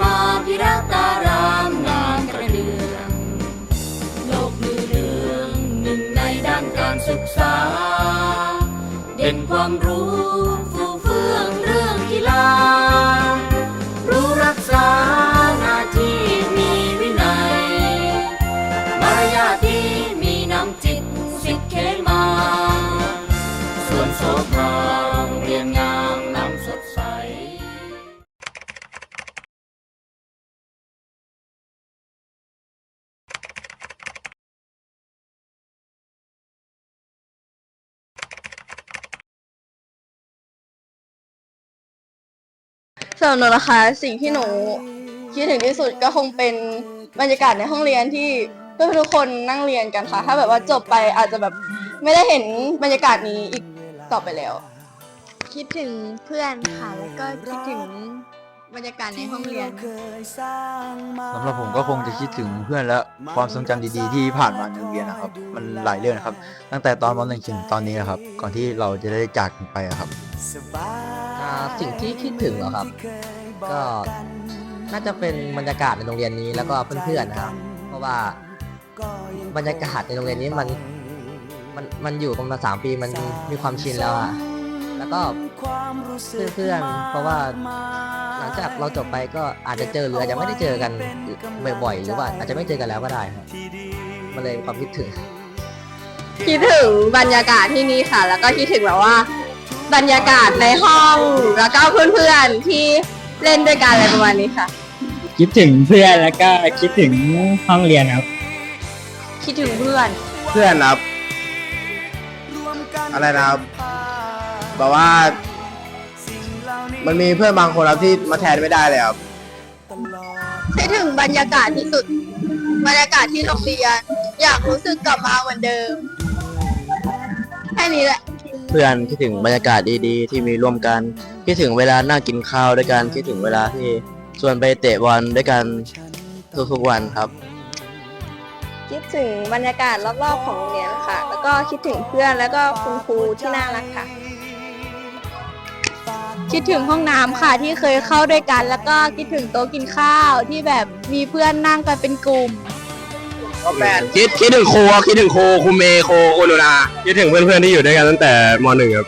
มาพิรัตารามงานกระเดืองโลกลือเรืองหนึ่งในด้านการศึกษา เด่นความรู้ สำหรับหนูนะคะสิ่งที่หนูคิดถึงที่สุดก็คงเป็นบรรยากาศในห้องเรียนที่เพื่อนๆทุกคนนั่งเรียนกันค่ะ ถ้าแบบว่าจบไปอาจจะแบบไม่ได้เห็นบรรยากาศนี้อีกต่อไปแล้ว คิดถึงเพื่อนค่ะ แล้วก็คิดถึงบรรยากาศในห้องเรียน สำหรับผมก็คงจะคิดถึงเพื่อนและความทรงจำดีๆ ที่ผ่านมาในโรงเรียนนะครับ มันหลายเรื่องนะครับ ตั้งแต่ตอนม .1 ถึงตอนนี้นะครับ ก่อนที่เราจะได้จากกันไปอะครับอ่า สิ่งที่คิดถึงเหรอครับ ก็น่าจะเป็นบรรยากาศในโรงเรียนนี้แล้วก็เพื่อนๆนะครับ เพราะว่าบรรยากาศในโรงเรียนนี้มันมันมันอยู่กันมาสามปีมันมีความชินแล้วอะแล้วก็เพื่อนๆเพราะว่าหลังจากเราจบไปก็อาจจะเจอหรืออาจจะไม่ได้เจอกันบ่อยๆหรือว่าอาจจะไม่เจอกันแล้วก็ได้ครับมันเลยความคิดถึงคิดถึงบรรยากาศที่นี่ค่ะ แล้วก็คิดถึงแบบว่า บรรยากาศในห้อง แล้วก็เพื่อนๆที่เล่นด้วยกันอะไรประมาณนี้ค่ะ คิดถึงเพื่อนแล้วก็คิดถึงห้องเรียนครับคิดถึงเพื่อน เพื่อนครับ อะไรนะครับแบบว่า มันมีเพื่อนบางคนครับที่มาแทนไม่ได้เลยครับ คิดถึงบรรยากาศที่สุด บรรยากาศที่โรงเรียน อยากรู้สึกกลับมาเหมือนเดิม แค่นี้แหละเพื่อนคิดถึงบรรยากาศดีๆ ที่มีร่วมกันคิดถึงเวลานั่งกินข้าวด้วยกันคิดถึงเวลาที่ชวนไปเตะบอลด้วยกันทุกๆวันครับ คิดถึงบรรยากาศรอบๆของโรงเรียนค่ะ แล้วก็คิดถึงเพื่อนแล้วก็คุณครูที่น่ารักค่ะ คิดถึงห้องน้ำค่ะที่เคยเข้าด้วยกัน แล้วก็คิดถึงโต๊ะกินข้าวที่แบบมีเพื่อนนั่งกันเป็นกลุ่ม คิดคิดถึงครูคิดถึงครูครูเมย์ครูครูนุนาคิดถึงเพื่อนๆที่อยู่ด้วยกันตั้งแต่มหนึ่งครับ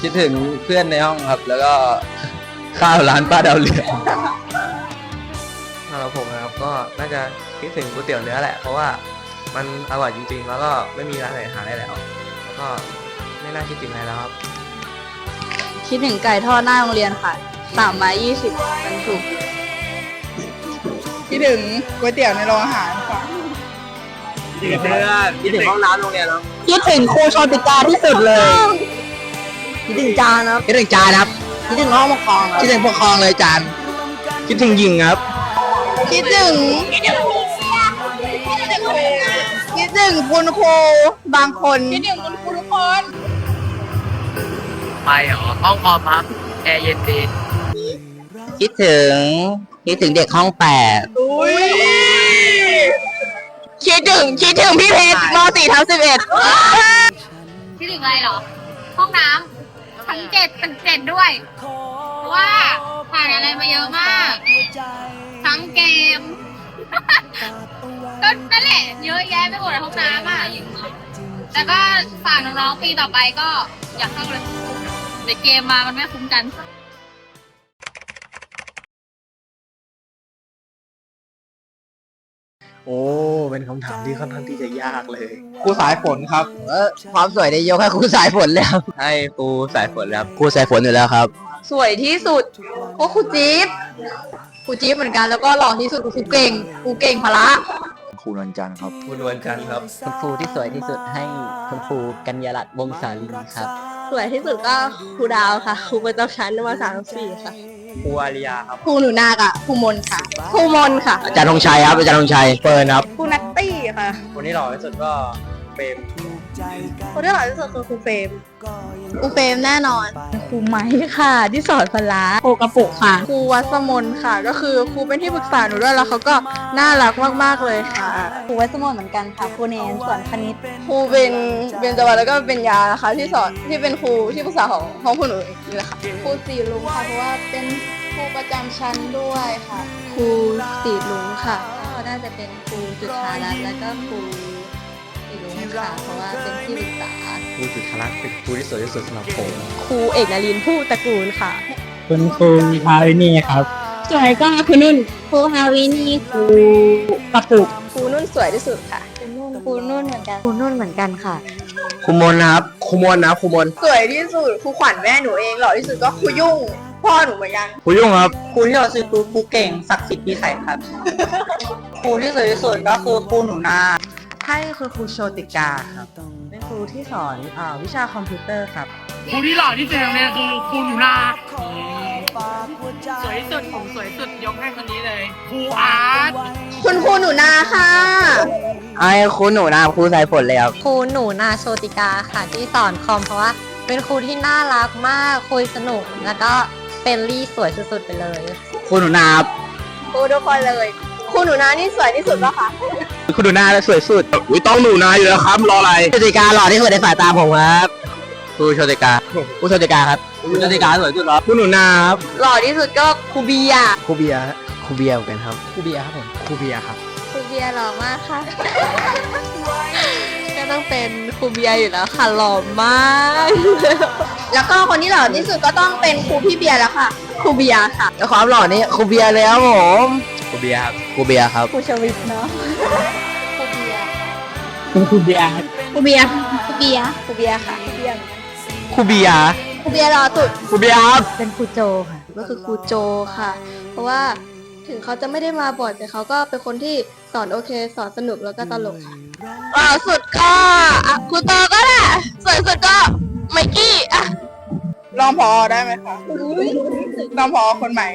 คิดถึงเพื่อนในห้องครับ แล้วก็ข้าวร้านป้าดาวเรืองสำหรับผมนะครับก็น่าจะคิดถึงก๋วยเตี๋ยวเนื้อแหละ เพราะว่ามันอร่อยจริงๆ แล้วก็ไม่มีร้านไหนหาได้แล้วแล้วก็ไม่น่าคิดถึงอะไรแล้วครับ คิดถึงไก่ทอดหน้าโรงเรียนค่ะสามไม้ยี่สิบเป็นถูก คิดถึงก๋วยเตี๋ยวในโรงอาหารค่ะคิดถึงเพื่อนคิดถึงห้องน้ำโรงเรียนครับคิดถึงครูชนติกาที่สุดเลยคิดถึงจานครับคิดถึงจานครับคิดถึงห้องปกครองคิดถึงปกครองเลยจานคิดถึงหญิงครับคิดถึงคิดถึงคุณครูบางคนคิดถึงคุณครูทุกคน ไปเหรอห้องคอมครับแอร์เย็นดี คิดถึง คิดถึงเด็กห้องแปดคิดถึงคิดถึงพี่เพชรมสี่ทับสิบเอ็ดคิดถึงอะไรเหรอ ห้องน้ำทั้งเจ็ดตึกเจ็ดด้วยเพราะว่าผ่านอะไรมาเยอะมาก ทั้งเกม ก็นั่นแหละ เยอะแยะไปหมดในห้องน้ำอะแต่ก็ฝากน้องๆปีต่อไปก็อยากเข้าเลยเดี๋ยวเกมมามันไม่คุ้มกัน อ้เป็นคำถามที่ค่อนข้างที่จะยากเลย ครูสายฝนครับ เออความสวยได้ยกให้ครูสายฝนแล้ว ให้ครูสายฝนครับครูสายฝนอยู่แล้วครับ สวยที่สุดก็ครูจี๊บครูจี๊บเหมือนกันแล้วก็หล่อที่สุดคือครูเก่งครูเก่งพละครูนวลจันทร์ครับคุณวันจันทร์ครับ คุณครูที่สวยที่สุดให้คุณครูกัญญาลัตน์วงศาลินครับ สวยที่สุดก็ครูดาวค่ะครูประจำชั้นมาสามสี่ค่ะ ครูอาริยาครับ ครูหนูนาคอะครูมนค่ะ ครูมนค่ะ อาจารย์ธงชัยครับ อาจารย์ธงชัยเฟิร์นครับ ครูนัตตี้ค่ะ คนที่หล่อที่สุดก็เปรมคนที่หล่อที่สุดคือครูเฟรม ครูเฟรมแน่นอน ครูไม้ค่ะ ที่สอนพละครูกระปุกค่ะ ครูวัสมนค่ะ ก็คือครูเป็นที่ปรึกษาหนูด้วยแล้วเขาก็น่ารักมากๆเลยค่ะ ครูวัสมนเหมือนกันค่ะ ครูเนนสอนคณิต ครูเป็นเบญจวรรณแล้วก็เป็นยานะคะที่สอนที่เป็นครูที่ปรึกษาของห้องคุณหนูนี่แหละค่ะครูสีลุงค่ะ เพราะว่าเป็นครูรูประจำชั้นด้วยค่ะ ครูสีลุงค่ะ ก็น่าจะเป็นครูจุฑารัตน์แล้วก็ครู สีลุงค่ะเพราะว่าเป็นที่ปรึกษาครูจุฑารัตน์เป็นครูที่สวยที่สุดสำหรับผมครูเอกนรินทร์ผู้ตระกูลค่ะ คุณครูพาวินี่ครับ สวยก็คุณนุ่นครูฮาวินี่ครูปะปุกครูนุ่นสวยที่สุดค่ะครูนุ่นครูนุ่นเหมือนกันครูนุ่นเหมือนกันค่ะครูมนนะครับครูมนนะครูมนสวยที่สุดครูขวัญแม่หนูเองหล่อที่สุดก็ครูยุ่งพ่อหนูเหมือนกันครูยุ่งครับครูที่เราซื้อครูครูเก่งศักดิ์สิทธิ์พิไสครับครูที่สวยที่สุดก็คือครูหนูนา ให้คือครูโชติกาครับเป็นครูที่สอนอาวิชาคอมพิวเตอร์ครับ ครูที่หล่อที่สุดในโรงเรียนคือครูหนูนาสวยที่สุดผมสวยที่สุดยกให้คนนี้เลยครูอาร์ตคุณครูหนูนาค่ะ ไอ้ครูหนูนาครูสายฝนเลยครับครูหนูนาโชติกาค่ะที่สอนคอมเพราะว่าเป็นครูที่น่ารักมากคุยสนุกแล้วก็เป็นรี่สวยสุดๆไปเลย ครูหนูนาครับครูทุกคนเลย ครูหนูนานี่สวยที่สุดปะคะครูหนูนาสวยสุดอุ้ยต้องหนูนาอยู่แล้วครับ รออะไรโชติกาหล่อที่สุดในสายตาผมครับครูโชติกาครูโชติกาครับครูโชติกาสวยสุดครับครูหนูนาครับหล่อที่สุดก็ครูเบียร์ครูเบียร์ครูเบียร์เหมือนกันครับครูเบียร์ครับผมครูเบียร์ครับครูเบียร์หล่อมากค่ะก็ ต้องเป็นครูเบียร์อยู่แล้วค่ะหล่อมาก แล้วก็คนที่หล่อที่สุดก็ต้องเป็นครูพี่เบียร์แล้วค่ะครูเบียร์ค่ะแล้วความหล่อนี่ครูเบียร์เลยครับผมครูเบียร์ครับครูเบียร์ครับครูชวิตเนาะครูเบียร์คุณครูเบียร์ครับครูเบียร์ครูเบียร์ครูเบียร์ค่ะครูเบียร์ครูเบียร์หล่อสุดครูเบียร์ครับเป็นครูโจค่ะ ก็คือครูโจค่ะ เพราะว่าถึงเขาจะไม่ได้มาบ่อยแต่เขาก็เป็นคนที่สอนโอเค สอนสนุกแล้วก็ตลกค่ะ หล่อสุดก็อะครูโตก็แหละสวยสุดก็ไมกี้อะรองพอได้ไหมคะรองพอคนใหม่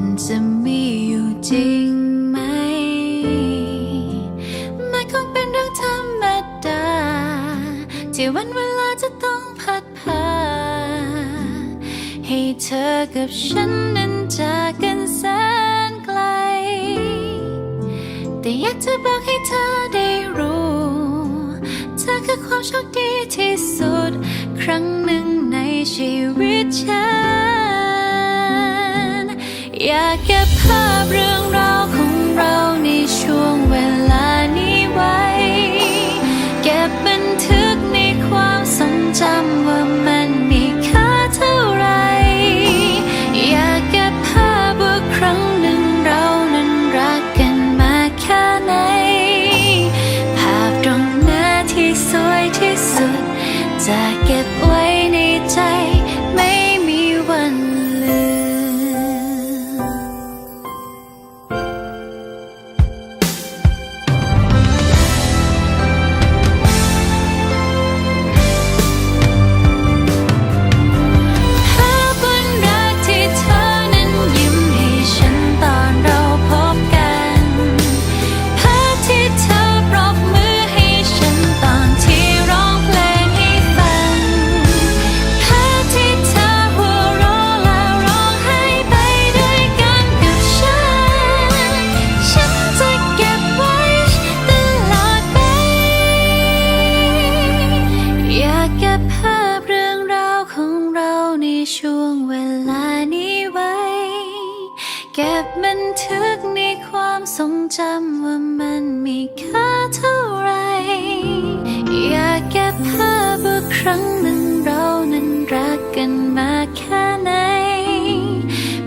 มันจะมีอยู่จริงไหม มันคงเป็นเรื่องธรรมดา ที่วันเวลาจะต้องพัดพา ให้เธอกับฉันนั้นจากกันแสนไกล แต่อยากจะบอกให้เธอได้รู้ เธอคือความโชคดีที่สุดครั้ง อยากเก็บภาพ ทึกในความทรงจำว่ามันมีค่าเท่าไร อยากเก็บภาพว่าครั้งหนึ่งเรานั้นรักกันมาแค่ไหน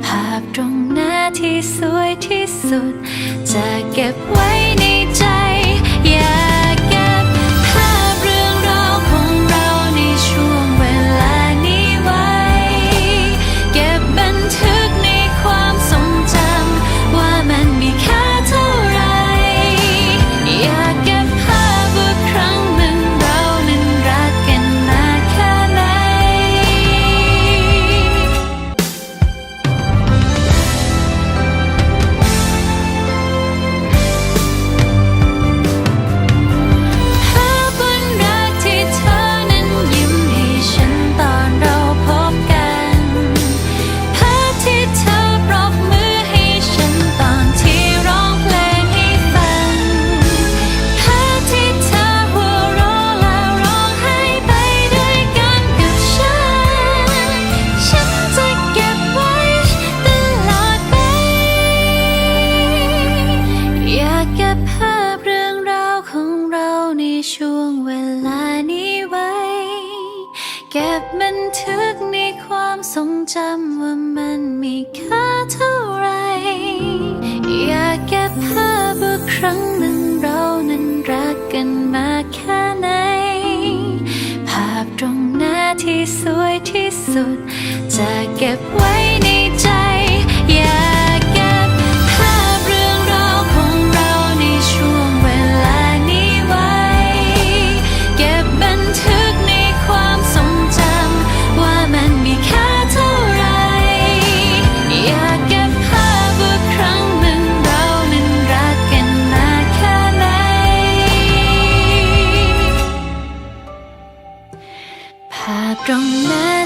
ภาพตรงหน้าที่สวยที่สุด จะเก็บไว้ เก็บบันทึกในความทรงจำว่ามันมีค่าเท่าไร อยากเก็บภาพว่าครั้งหนึ่งเรานั้นรักกันมาแค่ไหน ภาพตรงหน้าที่สวยที่สุด จะเก็บไว้ในใจ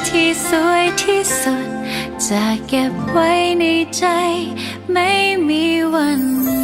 ที่สวยที่สุด จะเก็บไว้ในใจ ไม่มีวัน